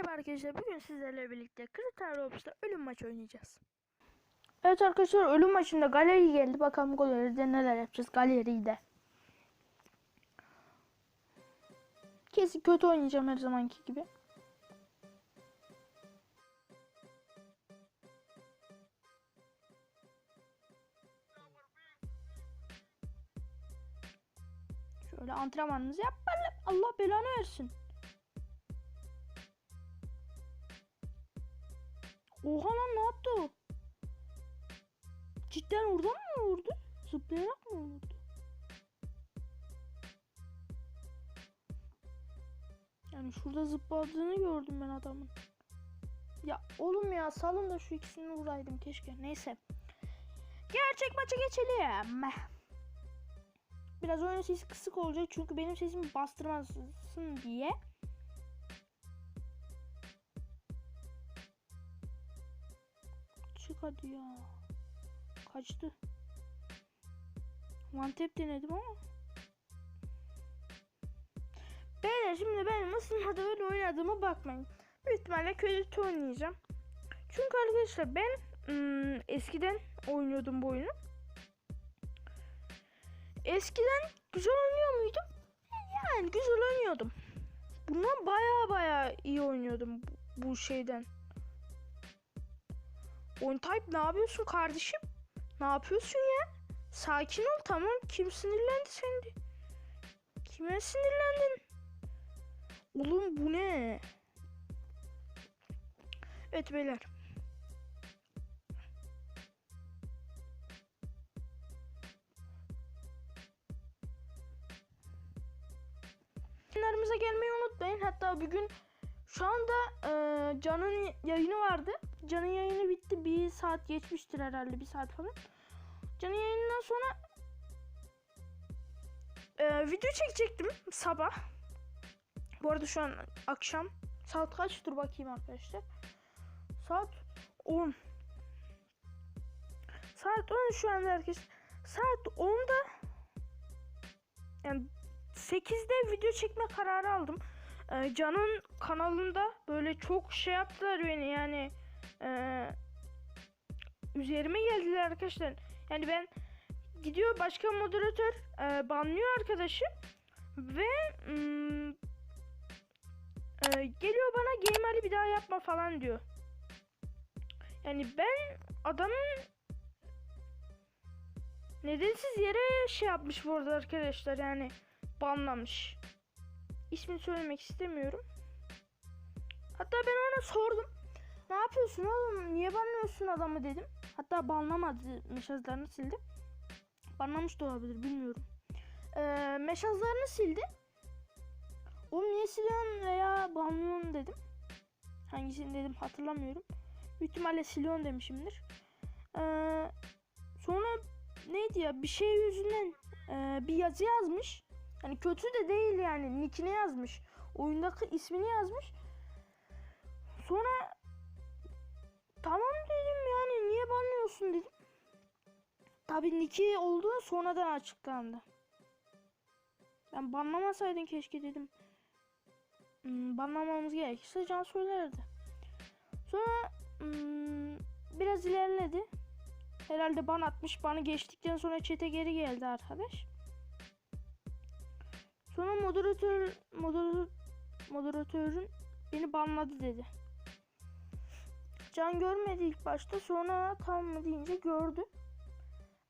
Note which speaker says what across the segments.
Speaker 1: Merhaba arkadaşlar. Bugün sizlerle birlikte Crystal Roblox'ta ölüm maçı oynayacağız. Evet arkadaşlar ölüm maçında galeri geldi. Bakalım galeride neler yapacağız galeride. Kesin kötü oynayacağım her zamanki gibi. Şöyle antrenmanımızı yapalım. Allah belanı versin. Oha lan ne yaptı? Cidden oradan mı vurdu? Zıplayarak mı vurdu? Yani şurada zıpladığını gördüm ben adamın. Ya oğlum ya salın da şu ikisini vuraydım keşke. Neyse. Gerçek maça geçelim. Biraz oyun sesi kısık olacak çünkü benim sesimi bastırmasın diye. Hadi ya. Kaçtı. Tap denedim ama. Beyler şimdi ben nasıl hadi böyle oynadığıma bakmayın. Büyük ihtimalle kötü oynayacağım. Çünkü arkadaşlar ben ım, eskiden oynuyordum bu oyunu. Eskiden güzel oynuyor muydum? Yani güzel oynuyordum. Bundan baya baya iyi oynuyordum bu şeyden. On type ne yapıyorsun kardeşim? Ne yapıyorsun ya? Sakin ol tamam. Kim sinirlendi sende? Kime sinirlendin? Oğlum bu ne? Evet beyler. Yayınlarımıza gelmeyi unutmayın. Hatta bugün şu anda e, Can'ın yayını vardı. Can'ın yayını bitti. Bir saat geçmiştir herhalde. Bir saat falan. Can'ın yayınından sonra e, video çekecektim sabah. Bu arada şu an akşam. Saat kaç? Dur bakayım arkadaşlar. Saat 10. Saat 10 şu anda arkadaşlar. Saat 10'da yani 8'de video çekme kararı aldım. Ee, Can'ın kanalında böyle çok şey yaptılar beni yani ee, üzerime geldiler arkadaşlar. Yani ben gidiyor başka moderatör e, banlıyor arkadaşı ve mm, e, geliyor bana Game Ali bir daha yapma falan diyor. Yani ben adamın nedensiz yere şey yapmış bu arada arkadaşlar yani banlamış. İsmini söylemek istemiyorum. Hatta ben ona sordum. Ne yapıyorsun oğlum? Niye banlıyorsun adamı dedim. Hatta banlamadı. Mesajlarını sildi. Banlamış da olabilir bilmiyorum. Ee, mesajlarını sildi. Oğlum niye siliyorsun veya banlıyorsun dedim. Hangisini dedim hatırlamıyorum. Büyük ihtimalle siliyorsun demişimdir. Ee, sonra neydi ya bir şey yüzünden e, bir yazı yazmış. Hani kötü de değil yani nickini yazmış. Oyundaki ismini yazmış. Sonra tamam dedim yani niye banlıyorsun dedim. Tabii nicki olduğu sonradan açıklandı. Ben banlamasaydın keşke dedim. Hmm, banlamamız gerekirse can söylerdi. Sonra hmm, biraz ilerledi. Herhalde ban atmış. Banı geçtikten sonra çete geri geldi arkadaş. Sonra moderatör moderatör moderatörün beni banladı dedi. Can görmedi ilk başta sonra tamam mı deyince gördü.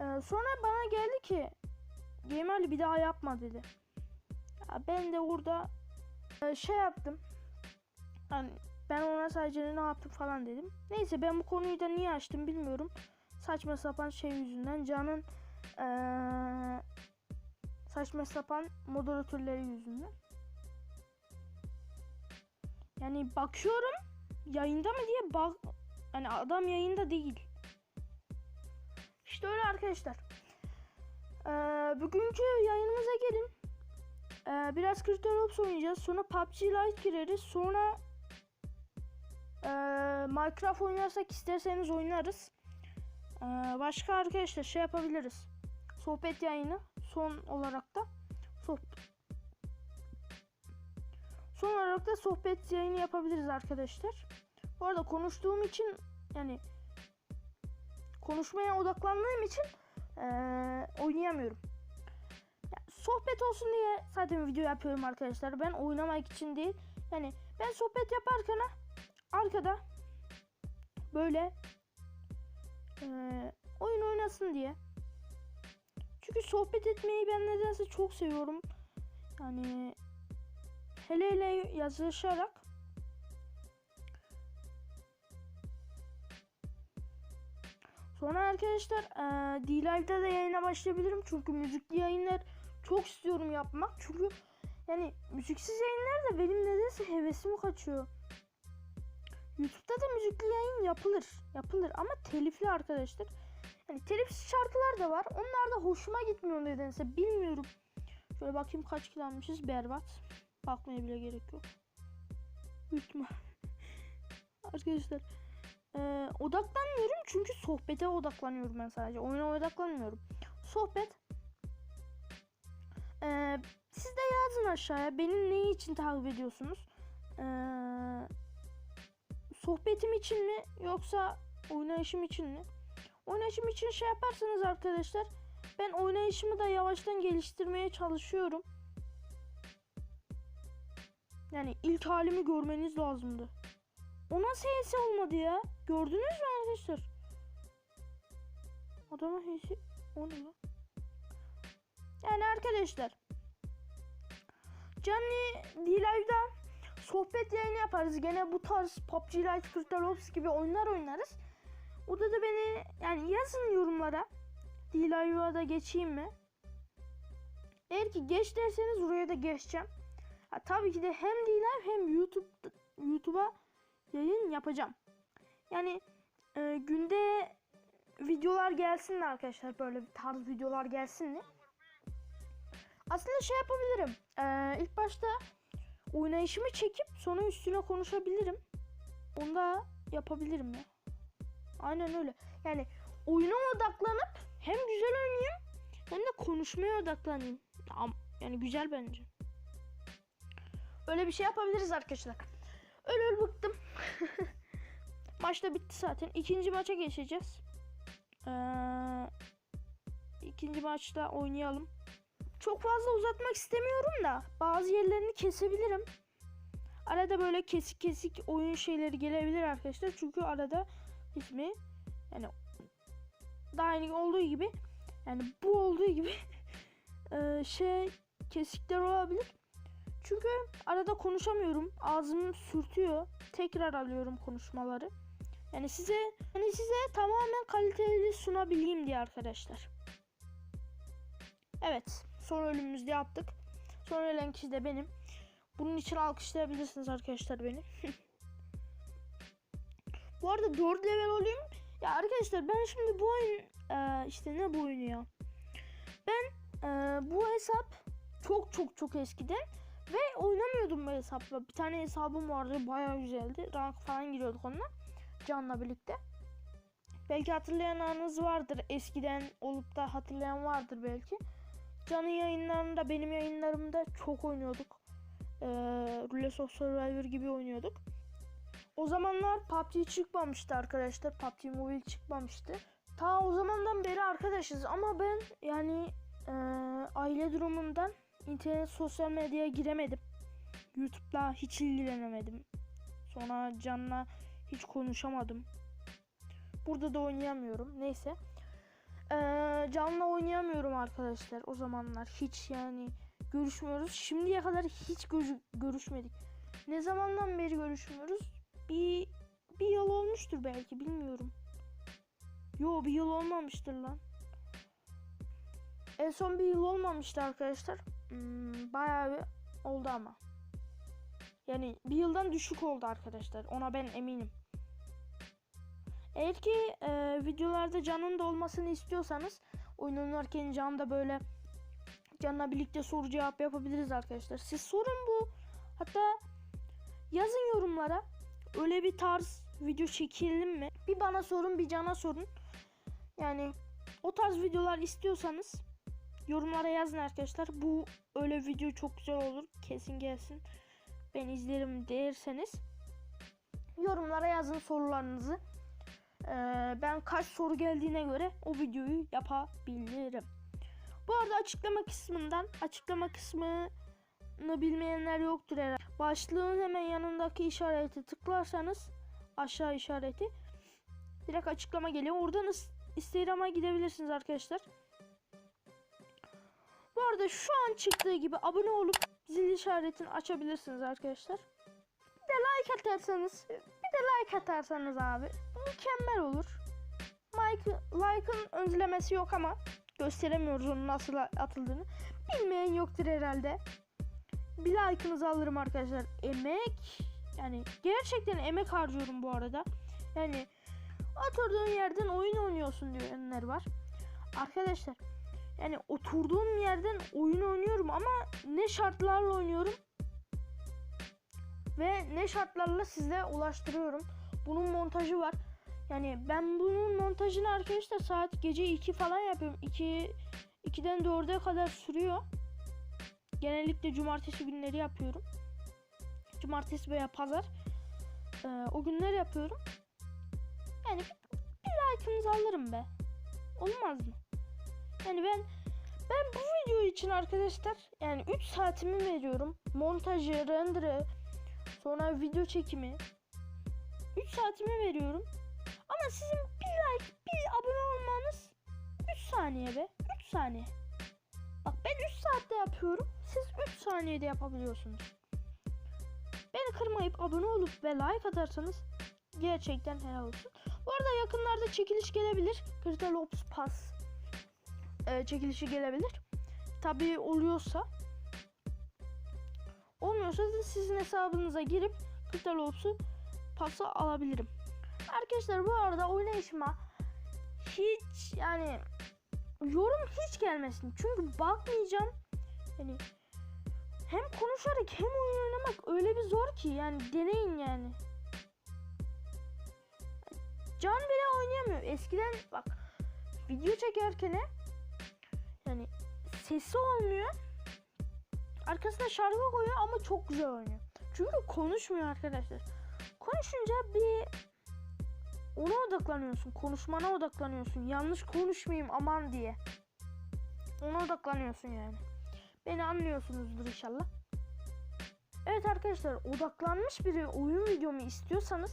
Speaker 1: Ee, sonra bana geldi ki Gamerli bir daha yapma dedi. Ya ben de orada e, şey yaptım. Hani ben ona sadece ne yaptım falan dedim. Neyse ben bu konuyu da niye açtım bilmiyorum. Saçma sapan şey yüzünden Can'ın ee, saçma sapan moderatörleri yüzünden. Yani bakıyorum yayında mı diye bak hani adam yayında değil. İşte öyle arkadaşlar. Ee, bugünkü yayınımıza gelin. Ee, biraz Crystal Ops oynayacağız. Sonra PUBG Lite gireriz. Sonra ee, Minecraft oynarsak isterseniz oynarız. Ee, başka arkadaşlar şey yapabiliriz. Sohbet yayını son olarak da sohbet Son olarak da sohbet yayını yapabiliriz arkadaşlar. Bu arada konuştuğum için yani konuşmaya odaklandığım için eee, oynayamıyorum. Ya, sohbet olsun diye zaten video yapıyorum arkadaşlar. Ben oynamak için değil. Yani ben sohbet yaparken arkada böyle eee, oyun oynasın diye. Çünkü sohbet etmeyi ben nedense çok seviyorum. Yani hele hele yazışarak Sonra arkadaşlar eee D-Live'da da yayına başlayabilirim. Çünkü müzikli yayınlar çok istiyorum yapmak. Çünkü yani müziksiz yayınlar da benim nedense hevesim kaçıyor. YouTube'da da müzikli yayın yapılır. Yapılır ama telifli arkadaşlar. Yani telifsiz şarkılar da var. Onlar da hoşuma gitmiyor nedense. Bilmiyorum. Şöyle bakayım kaç kilo almışız. Berbat. Bakmaya bile gerek yok. İhtimal. Arkadaşlar eee, odaklanmıyorum çünkü sohbete odaklanıyorum ben sadece. Oyuna odaklanmıyorum. Sohbet. Eee, siz de yazın aşağıya. Beni ne için takip ediyorsunuz? Eee, sohbetim için mi yoksa oynayışım için mi? Oynayışım için şey yaparsanız arkadaşlar ben oynayışımı da yavaştan geliştirmeye çalışıyorum. Yani ilk halimi görmeniz lazımdı. O nasıl HS olmadı ya? Gördünüz mü arkadaşlar? Adama HS... O ne lan? Yani arkadaşlar. Canlı D-Live'da sohbet yayını yaparız. Gene bu tarz PUBG Lite, Crystal Ops gibi oyunlar oynarız. Orada da beni yani yazın yorumlara. D-Live'a da geçeyim mi? Eğer ki geç derseniz oraya da geçeceğim. Ha, tabii ki de hem D-Live hem YouTube YouTube'a yayın yapacağım. Yani e, günde videolar gelsin de arkadaşlar böyle bir tarz videolar gelsin mi? Aslında şey yapabilirim. E, ilk başta oynayışımı çekip sonra üstüne konuşabilirim. Onu da yapabilirim ya. Aynen öyle. Yani oyuna odaklanıp hem güzel oynayayım hem de konuşmaya odaklanayım. Yani güzel bence. Öyle bir şey yapabiliriz arkadaşlar. Öyle öyle bıktım. Maç da bitti zaten. İkinci maça geçeceğiz. Ee, ikinci maçta oynayalım. Çok fazla uzatmak istemiyorum da bazı yerlerini kesebilirim. Arada böyle kesik kesik oyun şeyleri gelebilir arkadaşlar. Çünkü arada ismi yani daha yeni olduğu gibi yani bu olduğu gibi eee, şey kesikler olabilir. Çünkü arada konuşamıyorum. Ağzım sürtüyor. Tekrar alıyorum konuşmaları. Yani size yani size tamamen kaliteli sunabileyim diye arkadaşlar. Evet. Son ölümümüzde yaptık. Son ölen kişi de benim. Bunun için alkışlayabilirsiniz arkadaşlar beni. bu arada 4 level olayım. Ya arkadaşlar ben şimdi bu oyun eee, işte ne bu oyunu ya? Ben eee, bu hesap çok çok çok eskiden ve oynamıyordum bu hesapla. Bir tane hesabım vardı bayağı güzeldi. Rank falan giriyorduk onunla. Can'la birlikte. Belki hatırlayanlarınız vardır. Eskiden olup da hatırlayan vardır belki. Can'ın yayınlarında benim yayınlarımda çok oynuyorduk. Ee, Rules of Survivor gibi oynuyorduk. O zamanlar PUBG çıkmamıştı arkadaşlar. PUBG Mobile çıkmamıştı. Ta o zamandan beri arkadaşız ama ben yani eee, aile durumundan internet sosyal medyaya giremedim. YouTube'la hiç ilgilenemedim. Sonra Can'la hiç konuşamadım. Burada da oynayamıyorum. Neyse. Eee Can'la oynayamıyorum arkadaşlar o zamanlar. Hiç yani görüşmüyoruz. Şimdiye kadar hiç görü- görüşmedik. Ne zamandan beri görüşmüyoruz? Bir bir yıl olmuştur belki bilmiyorum. Yo bir yıl olmamıştır lan. En son bir yıl olmamıştı arkadaşlar. Hmm, bayağı bir oldu ama. Yani bir yıldan düşük oldu arkadaşlar. Ona ben eminim. Eğer ki e, videolarda Can'ın da olmasını istiyorsanız oyun oynarken Can da böyle Can'la birlikte soru cevap yapabiliriz arkadaşlar. Siz sorun bu. Hatta yazın yorumlara. Öyle bir tarz video çekelim mi? Bir bana sorun bir Can'a sorun. Yani o tarz videolar istiyorsanız yorumlara yazın arkadaşlar. Bu öyle video çok güzel olur. Kesin gelsin. ben izlerim derseniz yorumlara yazın sorularınızı. Ee, ben kaç soru geldiğine göre o videoyu yapabilirim. Bu arada açıklama kısmından açıklama kısmını bilmeyenler yoktur herhalde. Başlığın hemen yanındaki işareti tıklarsanız aşağı işareti direkt açıklama geliyor. Oradan Instagram'a gidebilirsiniz arkadaşlar. Arada şu an çıktığı gibi abone olup zil işaretini açabilirsiniz arkadaşlar. Bir de like atarsanız, bir de like atarsanız abi mükemmel olur. Like, like'ın öncelemesi yok ama gösteremiyoruz onun nasıl atıldığını. Bilmeyen yoktur herhalde. Bir like'ınızı alırım arkadaşlar. Emek yani gerçekten emek harcıyorum bu arada. Yani oturduğun yerden oyun oynuyorsun diyenler var. Arkadaşlar yani oturduğum yerden oyun oynuyorum ama ne şartlarla oynuyorum ve ne şartlarla size ulaştırıyorum. Bunun montajı var. Yani ben bunun montajını arkadaşlar saat gece 2 falan yapıyorum. 2 2'den 4'e kadar sürüyor. Genellikle cumartesi günleri yapıyorum. Cumartesi veya pazar. Ee, o günler yapıyorum. Yani bir, bir like'ınızı alırım be. Olmaz mı? Yani ben ben bu video için arkadaşlar yani 3 saatimi veriyorum. Montajı, render'ı, sonra video çekimi. 3 saatimi veriyorum. Ama sizin bir like, bir abone olmanız 3 saniye be. 3 saniye. Bak ben 3 saatte yapıyorum. Siz 3 saniyede yapabiliyorsunuz. Beni kırmayıp abone olup ve like atarsanız gerçekten helal olsun. Bu arada yakınlarda çekiliş gelebilir. Crystal Ops Pass e, çekilişi gelebilir. Tabii oluyorsa. Olmuyorsa da sizin hesabınıza girip Crystal Ops'u pası alabilirim. Arkadaşlar bu arada oynayışıma hiç yani yorum hiç gelmesin. Çünkü bakmayacağım. Yani hem konuşarak hem oyun oynamak öyle bir zor ki yani deneyin yani. Can bile oynayamıyor. Eskiden bak video çekerken yani sesi olmuyor. Arkasına şarkı koyuyor ama çok güzel oynuyor. Çünkü konuşmuyor arkadaşlar. Konuşunca bir ona odaklanıyorsun. Konuşmana odaklanıyorsun. Yanlış konuşmayayım aman diye. Ona odaklanıyorsun yani. Beni anlıyorsunuzdur inşallah. Evet arkadaşlar odaklanmış bir oyun videomu istiyorsanız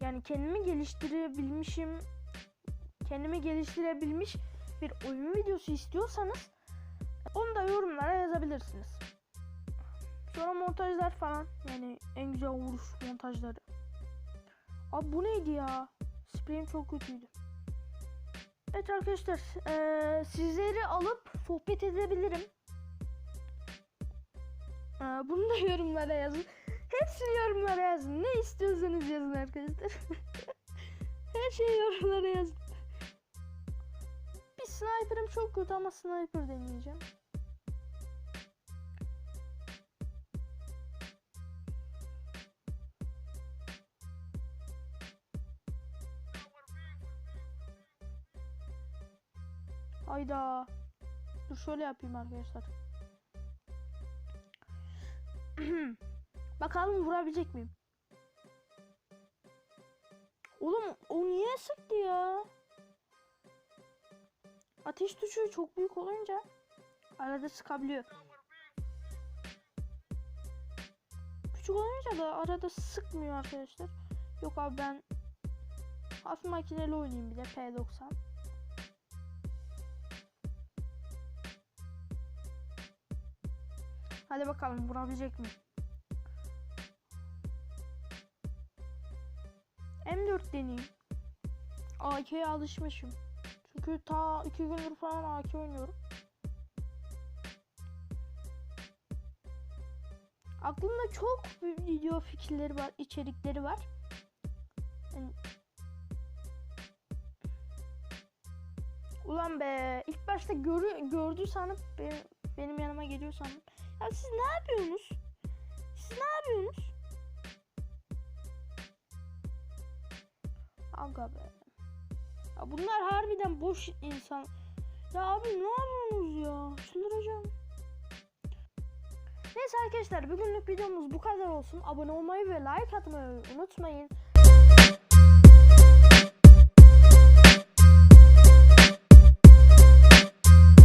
Speaker 1: yani kendimi geliştirebilmişim kendimi geliştirebilmiş bir oyun videosu istiyorsanız onu da yorumlara yazabilirsiniz. Sonra montajlar falan yani en güzel vuruş montajları. Abi bu neydi ya? Spreyim çok kötüydü. Evet arkadaşlar eee, sizleri alıp sohbet edebilirim. Eee, bunu da yorumlara yazın. Hepsini yorumlara yazın. Ne istiyorsanız yazın arkadaşlar. Her şeyi yorumlara yazın. Sniper'ım çok kötü ama sniper deneyeceğim. Hayda. Dur şöyle yapayım arkadaşlar. Bakalım vurabilecek miyim? Oğlum o niye sıktı ya? Ateş tuşu çok büyük olunca arada sıkabiliyor. Küçük olunca da arada sıkmıyor arkadaşlar. Yok abi ben hafif makineli oynayayım bir de P90. Hadi bakalım vurabilecek mi? M4 deneyeyim. AK'ye alışmışım. Çünkü ta iki gündür falan AK oynuyorum. Aklımda çok video fikirleri var, içerikleri var. Yani... Ulan be, ilk başta görü gördü sanıp benim, benim yanıma geliyor sandım. Ya siz ne yapıyorsunuz? Siz ne yapıyorsunuz? Aga be. Ya bunlar harbiden boş insan. Ya abi ne yapıyorsunuz ya? Çıldıracağım. Neyse arkadaşlar bugünlük videomuz bu kadar olsun. Abone olmayı ve like atmayı unutmayın.